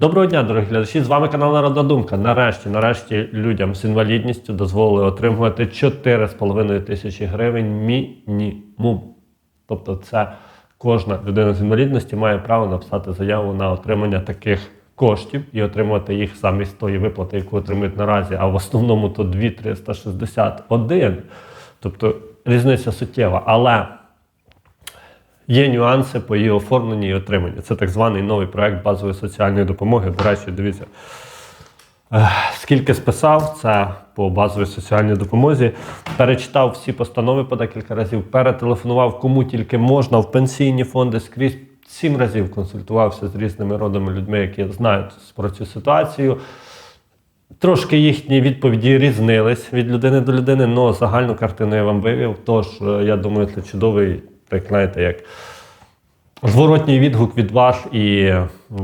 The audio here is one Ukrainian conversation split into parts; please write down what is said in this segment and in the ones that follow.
Доброго дня, дорогі глядачі! З вами канал Народна Думка. Нарешті, нарешті людям з інвалідністю дозволили отримувати 4,5 тисячі гривень мінімум. Тобто, це кожна людина з інвалідності має право написати заяву на отримання таких коштів і отримувати їх замість тої виплати, яку отримують наразі. А в основному то 2,361. Тобто різниця суттєва. Але Є нюанси по її оформленні і отриманні. Це так званий новий проект базової соціальної допомоги. До речі, дивіться, скільки списав це по базовій соціальній допомозі. Перечитав всі постанови по декілька разів, перетелефонував кому тільки можна в пенсійні фонди скрізь. Сім разів консультувався з різними родами людьми, які знають про цю ситуацію. Трошки їхні відповіді різнились від людини до людини, але загальну картину я вам вивів. Тож, е, я думаю, це чудовий, так знаєте, як зворотній відгук від вас і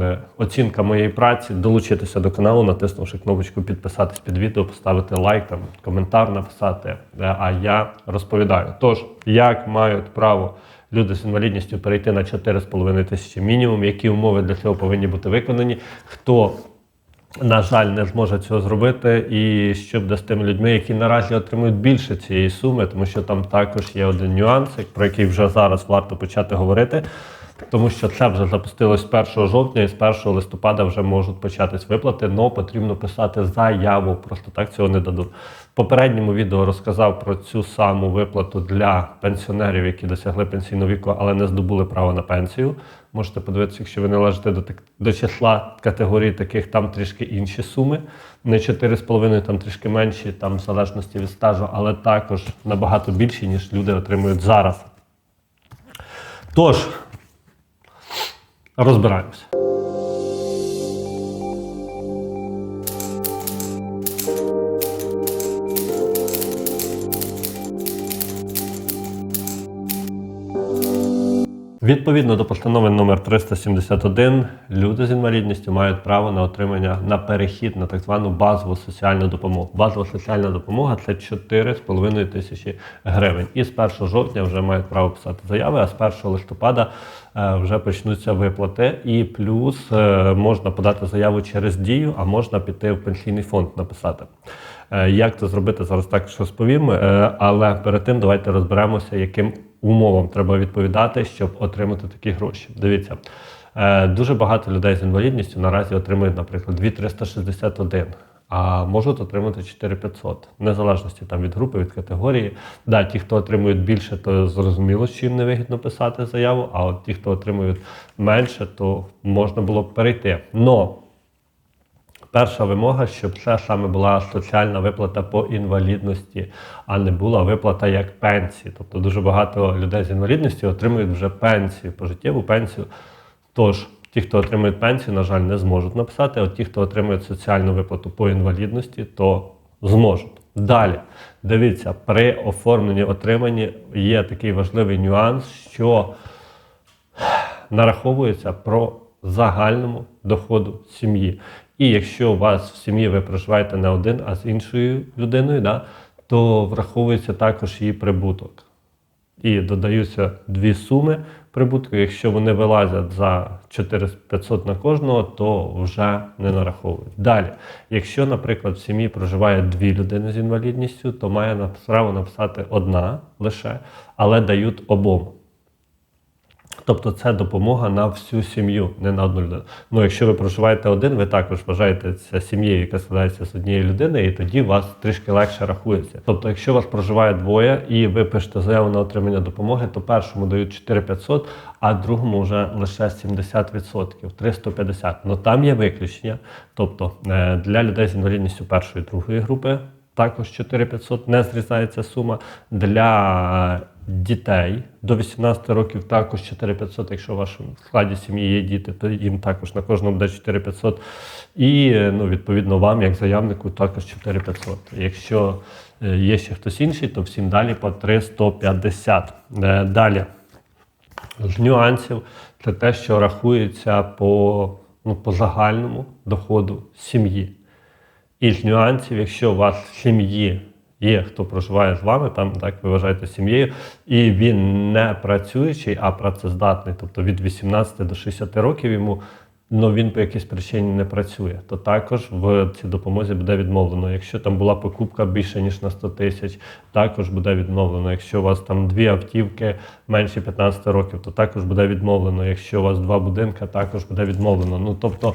е, оцінка моєї праці. Долучитися до каналу, натиснувши кнопочку підписатись під відео, поставити лайк, там, коментар написати. Е, А я розповідаю. Тож, як мають право люди з інвалідністю перейти на 4,5 тисячі мінімум, які умови для цього повинні бути виконані, хто на жаль, не зможе цього зробити, і що буде з тими людьми, які наразі отримують більше цієї суми, тому що там також є один нюанс, про який вже зараз варто почати говорити. Тому що це вже запустилось з 1 жовтня і з 1 листопада вже можуть початись виплати, але потрібно писати заяву. Просто так цього не дадуть. В попередньому відео розказав про цю саму виплату для пенсіонерів, які досягли пенсійного віку, але не здобули право на пенсію. Можете подивитися, якщо ви належите до до числа категорій, таких там трішки інші суми. Не 4,5, там трішки менші, там в залежності від стажу, але також набагато більші, ніж люди отримують зараз. Тож, розбираємося. Відповідно до постанови номер 371, люди з інвалідністю мають право на отримання на перехід на так звану базову соціальну допомогу. Базова соціальна допомога це 4,5 тисячі гривень. І з 1 жовтня вже мають право писати заяви, а з 1 листопада е, вже почнуться виплати. І плюс е, можна подати заяву через дію, а можна піти в пенсійний фонд написати. Е, Як це зробити зараз також розповім. Е, Але перед тим давайте розберемося, яким умовам треба відповідати, щоб отримати такі гроші. Дивіться, е, дуже багато людей з інвалідністю наразі отримують, наприклад, 2,361, а можуть отримати 4,500, в незалежності там від групи, від категорії. Да, ті, хто отримують більше, то зрозуміло, що їм невигідно писати заяву. А от ті, хто отримують менше, то можна було б перейти. Но Перша вимога, щоб це саме була соціальна виплата по інвалідності, а не була виплата як пенсії. Тобто дуже багато людей з інвалідністю отримують вже пенсію, пожиттєву пенсію. Тож, ті, хто отримують пенсію, на жаль, не зможуть написати, а ті, хто отримують соціальну виплату по інвалідності, то зможуть. Далі, дивіться, при оформленні отриманні є такий важливий нюанс, що нараховується про загальному доходу сім'ї. І якщо у вас в сім'ї ви проживаєте не один, а з іншою людиною, да, то враховується також її прибуток. І додаються дві суми прибутку. Якщо вони вилазять за 4500 на кожного, то вже не нараховують. Далі, якщо, наприклад, в сім'ї проживає дві людини з інвалідністю, то має право написати одна лише, але дають обом. Тобто це допомога на всю сім'ю, не на одну людину. Ну, якщо ви проживаєте один, ви також вважаєте це сім'єю, яка складається з однієї людини, і тоді вас трішки легше рахується. Тобто, якщо вас проживає двоє і ви пишете заяву на отримання допомоги, то першому дають 4500, а другому вже лише 70%, 350. Ну там є виключення. Тобто е, для людей з інвалідністю першої і другої групи також 4500 не зрізається сума. Для дітей до 18 років також 4500, якщо у вашому складі сім'ї є діти, то їм також на кожному буде 4500. І ну, відповідно вам, як заявнику, також 4500. Якщо е, є ще хтось інший, то всім далі по 350. Е, Далі з нюансів це те, що рахується по, ну, по загальному доходу сім'ї. І з нюансів, якщо у вас в сім'ї є, хто проживає з вами, там так ви вважаєте сім'єю, і він не працюючий, а працездатний, тобто від 18 до 60 років йому але він по якійсь причині не працює, то також в цій допомозі буде відмовлено. Якщо там була покупка більше ніж на 100 тисяч, також буде відмовлено. Якщо у вас там дві автівки менше 15 років, то також буде відмовлено. Якщо у вас два будинки, також буде відмовлено. Ну тобто.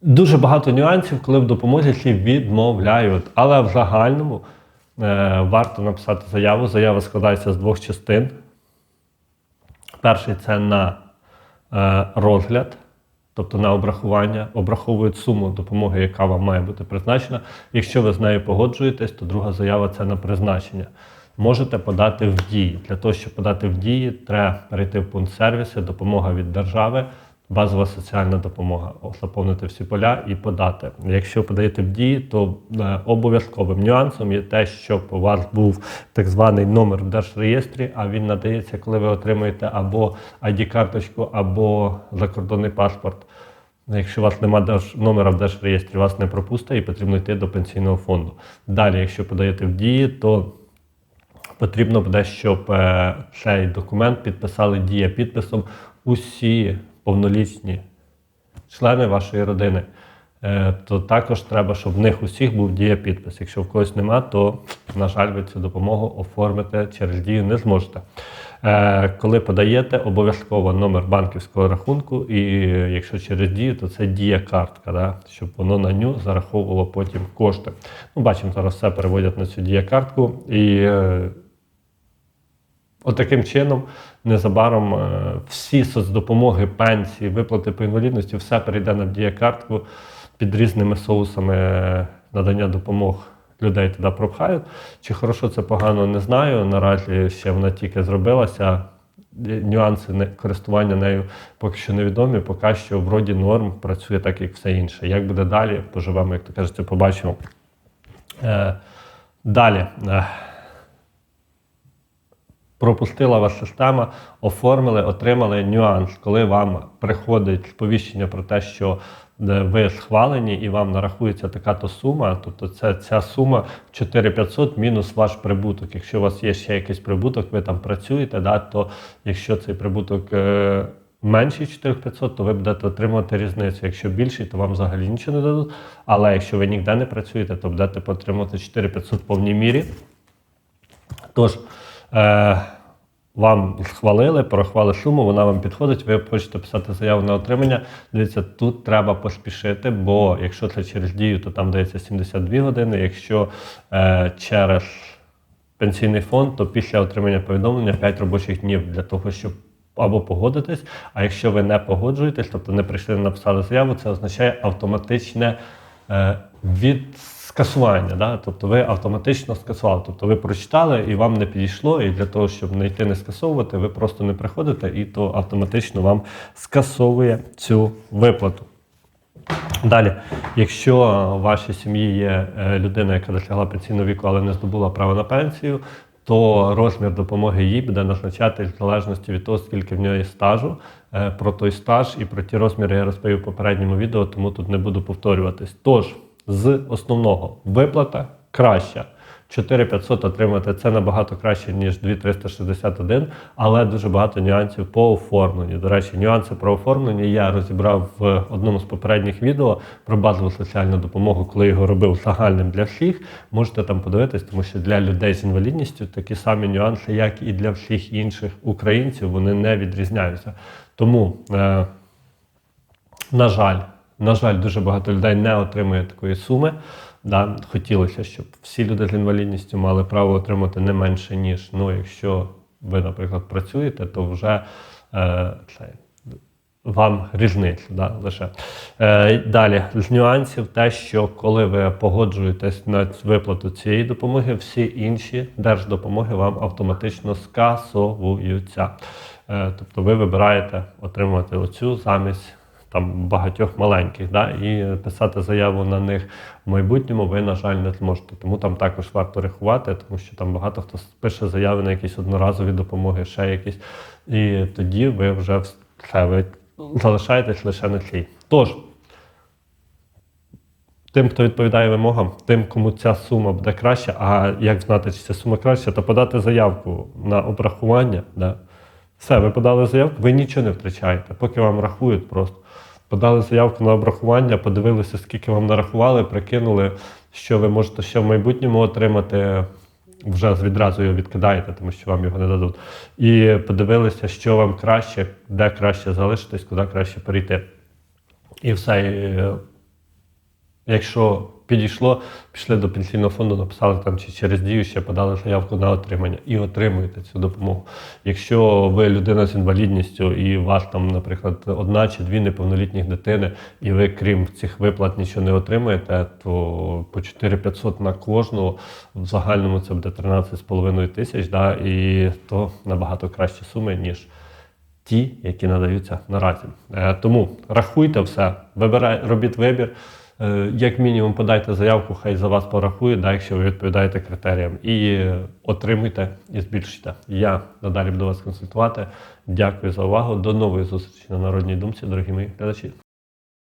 Дуже багато нюансів, коли в допомозі ці відмовляють. Але в загальному е, варто написати заяву. Заява складається з двох частин. Перший це на е, розгляд, тобто на обрахування. Обраховують суму допомоги, яка вам має бути призначена. Якщо ви з нею погоджуєтесь, то друга заява це на призначення. Можете подати в дії. Для того, щоб подати в дії, треба перейти в пункт сервіси, допомога від держави, базова соціальна допомога, заповнити всі поля і подати. Якщо подаєте в дії, то е, обов'язковим нюансом є те, щоб у вас був так званий номер в держреєстрі, а він надається, коли ви отримуєте або ID-карточку, або закордонний паспорт. Якщо у вас немає номера в держреєстрі, вас не пропустить і потрібно йти до пенсійного фонду. Далі, якщо подаєте в дії, то потрібно буде, щоб е, цей документ підписали дія підписом усі повнолітні члени вашої родини. Е, То також треба, щоб в них усіх був дія підпис. Якщо в когось нема, то, на жаль, ви цю допомогу оформити через дію не зможете. Е, Коли подаєте, обов'язково номер банківського рахунку, і е, якщо через дію, то це дія картка, да? щоб воно на ню зараховувало потім кошти. Ну, бачимо, зараз все переводять на цю дія картку. І Отаким чином, незабаром е, всі соцдопомоги, пенсії, виплати по інвалідності, все перейде на діякартку під різними соусами е, надання допомог. Людей туди пропхають. Чи хорошо це погано, не знаю. Наразі ще вона тільки зробилася. Е, Нюанси користування нею поки що невідомі. Поки що вроді норм працює так, як все інше. Як буде далі, поживемо, як то кажеться, побачимо. Далі. Пропустила вас система, оформили, отримали нюанс, коли вам приходить сповіщення про те, що е, ви схвалені і вам нарахується така-то сума, тобто це ця сума 4500 мінус ваш прибуток. Якщо у вас є ще якийсь прибуток, ви там працюєте, да, то якщо цей прибуток е, менший 4500, то ви будете отримувати різницю. Якщо більший, то вам взагалі нічого не дадуть. Але якщо ви ніде не працюєте, то будете отримувати 4500 в повній мірі. Тож, е, вам схвалили, порахували суму, вона вам підходить, ви хочете писати заяву на отримання. Дивіться, тут треба поспішити, бо якщо це через дію, то там дається 72 години. Якщо е, через пенсійний фонд, то після отримання повідомлення 5 робочих днів для того, щоб або погодитись. А якщо ви не погоджуєтесь, тобто не прийшли, написали заяву, це означає автоматичне е, від скасування. Да? Тобто ви автоматично скасували. Тобто ви прочитали і вам не підійшло, і для того, щоб не йти не скасовувати, ви просто не приходите, і то автоматично вам скасовує цю виплату. Далі, якщо в вашій сім'ї є е, людина, яка досягла пенсійного віку, але не здобула право на пенсію, то розмір допомоги їй буде назначати в залежності від того, скільки в нього є стажу. Е, Про той стаж і про ті розміри я розповів в попередньому відео, тому тут не буду повторюватись. Тож, з основного виплата краща. 4500 отримати це набагато краще, ніж 2361, але дуже багато нюансів по оформленню. До речі, нюанси про оформлення я розібрав в одному з попередніх відео про базову соціальну допомогу, коли його робив загальним для всіх. Можете там подивитись, тому що для людей з інвалідністю такі самі нюанси, як і для всіх інших українців, вони не відрізняються. Тому, е, на жаль, на жаль, дуже багато людей не отримує такої суми. Да, хотілося, щоб всі люди з інвалідністю мали право отримати не менше, ніж ну, якщо ви, наприклад, працюєте, то вже е, це, вам різницю да, лише. Е, далі, з нюансів, те, що коли ви погоджуєтесь на виплату цієї допомоги, всі інші держдопомоги вам автоматично скасовуються. Е, тобто ви вибираєте отримувати оцю замість там багатьох маленьких, да, і писати заяву на них в майбутньому ви, на жаль, не зможете. Тому там також варто рахувати, тому що там багато хто пише заяви на якісь одноразові допомоги, ще якісь. І тоді ви вже все, ви залишаєтесь лише на цій. Тож, тим, хто відповідає вимогам, тим, кому ця сума буде краща, а як знати, чи ця сума краща, то подати заявку на обрахування. Да? Все, ви подали заявку, ви нічого не втрачаєте, поки вам рахують просто. Подали заявку на обрахування, подивилися, скільки вам нарахували, прикинули, що ви можете ще в майбутньому отримати. Вже відразу його відкидаєте, тому що вам його не дадуть. І подивилися, що вам краще, де краще залишитись, куди краще перейти. І все. Якщо підійшло, пішли до пенсійного фонду, написали там чи через дію ще подали заявку на отримання і отримуєте цю допомогу. Якщо ви людина з інвалідністю і у вас там, наприклад, одна чи дві неповнолітніх дитини, і ви крім цих виплат нічого не отримаєте, то по 4500 на кожного в загальному це буде 13,5 тисяч, да, і то набагато кращі суми, ніж ті, які надаються наразі. Е, Тому рахуйте все, вибирай, робіть вибір. Е, Як мінімум, подайте заявку, хай за вас порахує, да, якщо ви відповідаєте критеріям. І е, отримуйте і збільшуйте. Я надалі буду вас консультувати. Дякую за увагу. До нової зустрічі на Народній думці, дорогі мої глядачі.